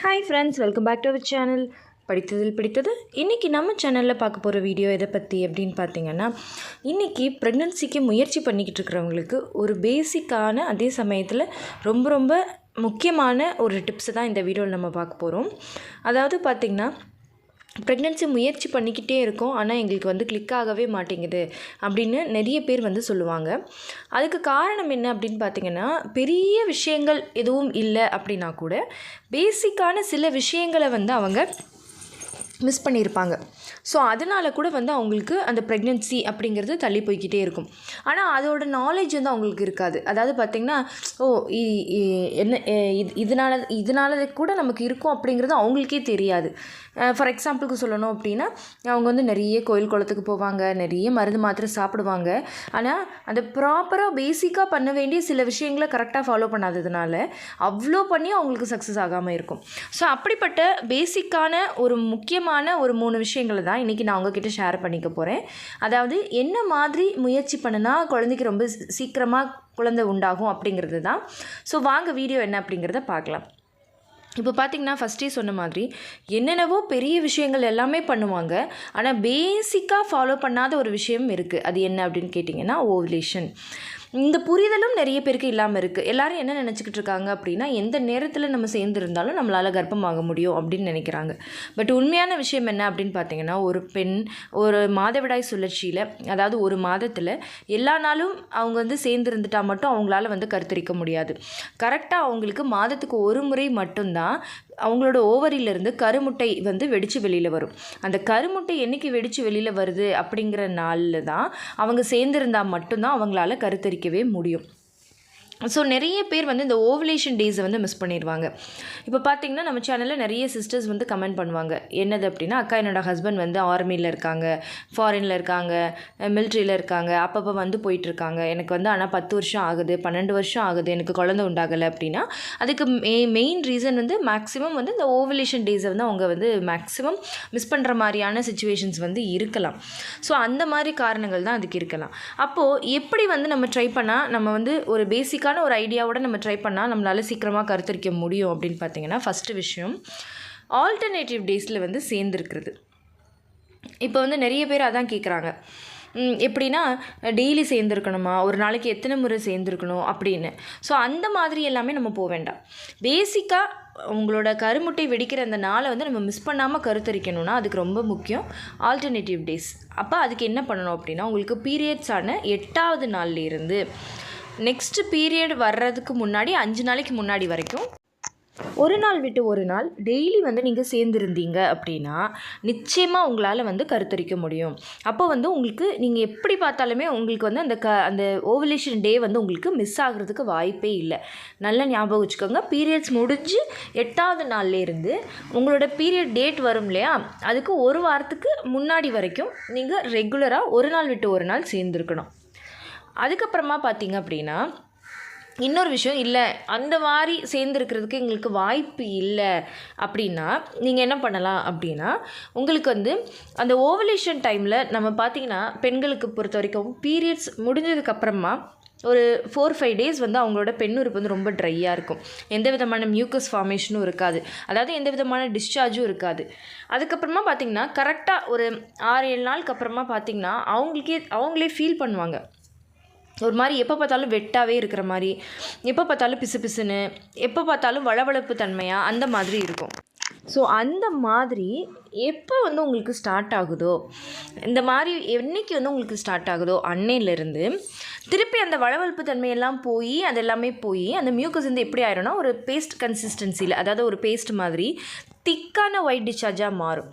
Hi friends welcome back to our channel படித்ததில் பிடித்தது. இன்றைக்கி நம்ம சேனலில் பார்க்க போகிற வீடியோ எதை பற்றி அப்படின்னு பார்த்தீங்கன்னா இன்றைக்கி ப்ரெக்னென்சிக்கு முயற்சி பண்ணிக்கிட்டு இருக்கிறவங்களுக்கு ஒரு பேசிக்கான அதே சமயத்தில் ரொம்ப ரொம்ப முக்கியமான ஒரு டிப்ஸை தான் இந்த வீடியோவில் நம்ம பார்க்க போகிறோம் அதாவது பார்த்திங்கன்னா ப்ரெக்னென்சி முயற்சி பண்ணிக்கிட்டே இருக்கோம் ஆனால் எங்களுக்கு வந்து கிளிக் ஆகவே மாட்டேங்குது அப்படின்னு நிறைய பேர் வந்து சொல்லுவாங்க. அதுக்கு காரணம் என்ன அப்படின்னு பார்த்தீங்கன்னா பெரிய விஷயங்கள் எதுவும் இல்லை அப்படின்னா கூட பேசிக்கான சில விஷயங்களை வந்து அவங்க மிஸ் பண்ணியிருப்பாங்க. ஸோ அதனால கூட வந்து அவங்களுக்கு அந்த ப்ரெக்னென்சி அப்படிங்கிறது தள்ளி போய்க்கிட்டே இருக்கும். ஆனால் அதோட நாலேஜ் வந்து அவங்களுக்கு இருக்காது. அதாவது பார்த்திங்கன்னா ஓ இ- இ- என்ன இது இதனால இதனால கூட நமக்கு இருக்கும் அப்படிங்கிறது அவங்களுக்கே தெரியாது. ஃபார் எக்ஸாம்பிளுக்கு சொல்லணும் அப்படின்னா அவங்க வந்து நிறைய கோயில் குளத்துக்கு போவாங்க நிறைய மருந்து மாத்திரை சாப்பிடுவாங்க. ஆனால் அந்த ப்ராப்பராக பேசிக்காக பண்ண வேண்டிய சில விஷயங்களை கரெக்டாக ஃபாலோ பண்ணாததுனால அவ்வளோ பண்ணி அவங்களுக்கு சக்ஸஸ் ஆகாமல் இருக்கும். ஸோ அப்படிப்பட்ட பேசிக்கான ஒரு முக்கியமான ஒரு மூணு விஷயங்களை தான் இன்றைக்கி நான் உங்ககிட்ட ஷேர் பண்ணிக்க போகிறேன் அதாவது என்ன மாதிரி முயற்சி பண்ணுனா குழந்தைக்கு ரொம்ப சீக்கிரமாக குழந்தை உண்டாகும் அப்படிங்கிறது தான். ஸோ வாங்க வீடியோ என்ன அப்படிங்கிறத பார்க்கலாம். இப்போ பார்த்தீங்கன்னா ஃபஸ்ட்டே சொன்ன மாதிரி என்னென்னவோ பெரிய விஷயங்கள் எல்லாமே பண்ணுவாங்க. ஆனால் பேசிக்காக ஃபாலோ பண்ணாத ஒரு விஷயம் இருக்குது அது என்ன அப்படின்னு கேட்டிங்கன்னா ஓவலேஷன் இந்த புரிதலும் நிறைய பேருக்கு இல்லாமல் இருக்குது எல்லாரும் என்ன நினச்சிக்கிட்டு இருக்காங்க அப்படின்னா எந்த நேரத்தில் நம்ம சேர்ந்துருந்தாலும் நம்மளால் கர்ப்பமாக முடியும் அப்படின்னு நினைக்கிறாங்க. பட் உண்மையான விஷயம் என்ன அப்படின்னு பார்த்தீங்கன்னா ஒரு பெண் ஒரு மாதவிடாய் சுழற்சியில் அதாவது ஒரு மாதத்தில் எல்லா நாளும் அவங்க வந்து சேர்ந்துருந்துட்டால் மட்டும் அவங்களால வந்து கருத்தரிக்க முடியாது. கரெக்டாக அவங்களுக்கு மாதத்துக்கு ஒரு முறை மட்டும்தான் அவங்களோட ஓவரியிலேருந்து கருமுட்டை வந்து வெடித்து வெளியில் வரும். அந்த கருமுட்டை என்னைக்கு வெடித்து வெளியில் வருது அப்படிங்கிற நாளில் தான் அவங்க சேர்ந்துருந்தால் மட்டும்தான் அவங்களால கருத்தரிக்கவே முடியும். ஸோ நிறைய பேர் வந்து இந்த ஓவலேஷன் டேஸை வந்து மிஸ் பண்ணிடுவாங்க இப்போ பார்த்தீங்கன்னா நம்ம சேனலில் நிறைய சிஸ்டர்ஸ் வந்து கமெண்ட் பண்ணுவாங்க. என்னது அப்படின்னா அக்கா என்னோட ஹஸ்பண்ட் வந்து ஆர்மியில் இருக்காங்க ஃபாரினில் இருக்காங்க மிலிட்ரியில் இருக்காங்க அப்பப்போ வந்து போயிட்டுருக்காங்க எனக்கு வந்து ஆனால் பத்து வருஷம் ஆகுது பன்னெண்டு வருஷம் ஆகுது எனக்கு குழந்தை உண்டாகலை அப்படின்னா அதுக்கு மெ மெயின் ரீசன் வந்து மேக்ஸிமம் வந்து இந்த ஓவலேஷன் டேஸை வந்து அவங்க வந்து மேக்ஸிமம் மிஸ் பண்ணுற மாதிரியான சுச்சுவேஷன்ஸ் வந்து இருக்கலாம். ஸோ அந்த மாதிரி காரணங்கள் தான் அதுக்கு இருக்கலாம். அப்போது எப்படி வந்து நம்ம ட்ரை பண்ணால் நம்ம வந்து ஒரு பேசிக்காக பேசிக்கான ஒரு ஐடியாவோட நம்ம ட்ரை பண்ணால் நம்மளால் சீக்கிரமாக கருத்தரிக்க முடியும் அப்படின்னு பார்த்தீங்கன்னா ஃபஸ்ட்டு விஷயம் ஆல்டர்னேட்டிவ் டேஸில் வந்து சேர்ந்துருக்கிறது. இப்போ வந்து நிறைய பேர் அதான் கேட்குறாங்க எப்படின்னா டெய்லி சேர்ந்துருக்கணுமா? ஒரு நாளைக்கு எத்தனை முறை சேர்ந்துருக்கணும் அப்படின்னு. ஸோ அந்த மாதிரி எல்லாமே நம்ம போக வேண்டாம். பேசிக்காக உங்களோட கருமுட்டை வெடிக்கிற அந்த நாளை வந்து நம்ம மிஸ் பண்ணாமல் கருத்தரிக்கணும்னா அதுக்கு ரொம்ப முக்கியம். ஆல்டர்னேட்டிவ் டேஸ் அப்போ அதுக்கு என்ன பண்ணணும் அப்படின்னா உங்களுக்கு பீரியட்ஸ் ஆன எட்டாவது நாள்லேருந்து நெக்ஸ்ட்டு நெக்ஸ்ட் பீரியட் வர்றதுக்கு முன்னாடி அஞ்சு நாளைக்கு முன்னாடி வரைக்கும் ஒரு நாள் விட்டு ஒரு நாள் டெய்லி வந்து நீங்கள் சேர்ந்துருந்தீங்க அப்படின்னா நிச்சயமாக உங்களால் வந்து கருத்தரிக்க முடியும். அப்போ வந்து உங்களுக்கு நீங்கள் எப்படி பார்த்தாலுமே உங்களுக்கு வந்து அந்த க அந்த ஓவலேஷன் டே வந்து உங்களுக்கு மிஸ் ஆகிறதுக்கு வாய்ப்பே இல்லை. நல்லா ஞாபகம் வச்சுக்கோங்க. பீரியட்ஸ் முடிஞ்சு எட்டாவது நாள்லேருந்து உங்களோட பீரியட் டேட் வரும் இல்லையா? அதுக்கு ஒரு வாரத்துக்கு முன்னாடி வரைக்கும் நீங்கள் ரெகுலராக ஒரு நாள் விட்டு ஒரு நாள் சேர்ந்துருக்கணும். அதுக்கப்புறமா பார்த்தீங்க அப்படின்னா இன்னொரு விஷயம் இல்லை. அந்த மாதிரி சேர்ந்துருக்கிறதுக்கு எங்களுக்கு வாய்ப்பு இல்லை. அப்படின்னா நீங்கள் என்ன பண்ணலாம் அப்படின்னா உங்களுக்கு வந்து அந்த ஓவலேஷன் டைமில் நம்ம பார்த்தீங்கன்னா பெண்களுக்கு பொறுத்த வரைக்கும் பீரியட்ஸ் முடிஞ்சதுக்கப்புறமா ஒரு ஃபோர் ஃபைவ் டேஸ் வந்து அவங்களோட பெண்ணுறுப்பு வந்து ரொம்ப ட்ரையாக இருக்கும். எந்த விதமான மியூக்கஸ் ஃபார்மேஷனும் இருக்காது. அதாவது எந்த விதமான டிஸ்சார்ஜும் இருக்காது. அதுக்கப்புறமா பார்த்தீங்கன்னா கரெக்டாக ஒரு ஆறு ஏழு நாளுக்கு அப்புறமா பார்த்தீங்கன்னா அவங்களுக்கே அவங்களே ஃபீல் பண்ணுவாங்க. ஒரு மாதிரி எப்போ பார்த்தாலும் வெட்டாவே இருக்கிற மாதிரி எப்போ பார்த்தாலும் பிசு பிசுன்னு எப்போ பார்த்தாலும் வளவளப்பு தன்மையாக அந்த மாதிரி இருக்கும். ஸோ அந்த மாதிரி எப்போ வந்து உங்களுக்கு ஸ்டார்ட் ஆகுதோ இந்த மாதிரி என்னைக்கு வந்து உங்களுக்கு ஸ்டார்ட் ஆகுதோ அன்னையிலேருந்து திருப்பி அந்த வளவளப்பு தன்மையெல்லாம் போய் அது எல்லாமே போய் அந்த மியூக்கஸ் வந்து எப்படி ஆயிரும்னா ஒரு பேஸ்ட் கன்சிஸ்டன்சியில் அதாவது ஒரு பேஸ்ட் மாதிரி திக்கான ஒயிட் டிஸ்சார்ஜாக மாறும்.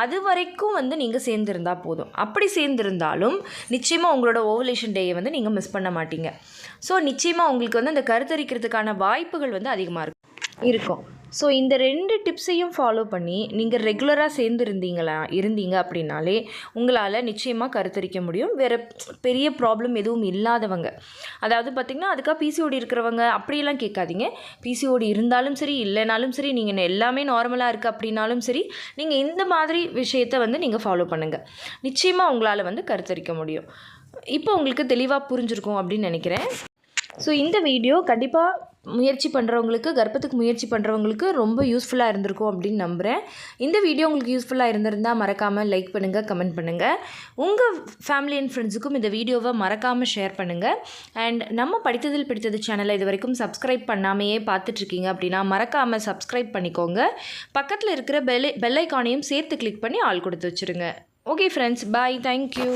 அது வரைக்கும் வந்து நீங்கள் சேர்ந்துருந்தா போதும். அப்படி சேர்ந்துருந்தாலும் நிச்சயமாக உங்களோட ஓவலேஷன் டேயை வந்து நீங்கள் மிஸ் பண்ண மாட்டீங்க. ஸோ நிச்சயமாக உங்களுக்கு வந்து அந்த கருத்தரிக்கிறதுக்கான வாய்ப்புகள் வந்து அதிகமாக இருக்கும். இருக்கும். ஸோ இந்த ரெண்டு டிப்ஸையும் ஃபாலோ பண்ணி நீங்கள் ரெகுலராக சேர்ந்துருந்தீங்களா இருந்தீங்க அப்படின்னாலே உங்களால் நிச்சயமாக கருத்தரிக்க முடியும். வேறு பெரிய ப்ராப்ளம் எதுவும் இல்லாதவங்க. அதாவது பார்த்திங்கன்னா அதுக்காக பிசிஓடி இருக்கிறவங்க அப்படியெல்லாம் கேட்காதீங்க. பிசிஓடி இருந்தாலும் சரி இல்லைனாலும் சரி நீங்கள் எல்லாமே நார்மலாக இருக்குது அப்படின்னாலும் சரி நீங்கள் இந்த மாதிரி விஷயத்தை வந்து நீங்கள் ஃபாலோ பண்ணுங்கள் நிச்சயமாக உங்களால் வந்து கருத்தரிக்க முடியும். இப்போ உங்களுக்கு தெளிவாக புரிஞ்சிருக்கும் அப்படின்னு நினைக்கிறேன். ஸோ இந்த வீடியோ கண்டிப்பாக முயற்சி பண்ணுறவங்களுக்கு கர்ப்பத்துக்கு முயற்சி பண்ணுறவங்களுக்கு ரொம்ப யூஸ்ஃபுல்லாக இருந்திருக்கும் அப்படின்னு நம்புகிறேன் இந்த வீடியோ உங்களுக்கு யூஸ்ஃபுல்லாக இருந்திருந்தால் மறக்காமல் லைக் பண்ணுங்கள் கமெண்ட் பண்ணுங்கள் உங்கள் ஃபேமிலி அண்ட் ஃப்ரெண்ட்ஸுக்கும் இந்த வீடியோவை மறக்காமல் ஷேர் பண்ணுங்கள் அண்ட் நம்ம படித்ததில் பிடித்தது சேனலை இது வரைக்கும் சப்ஸ்கிரைப் பண்ணாமையே பார்த்துட்ருக்கீங்க அப்படின்னா மறக்காமல் சப்ஸ்கிரைப் பண்ணிக்கோங்க. பக்கத்தில் இருக்கிற பெல் பெல் ஐக்கானையும் சேர்த்து கிளிக் பண்ணி ஆள் கொடுத்து வச்சுருங்க. Okay friends bye thank you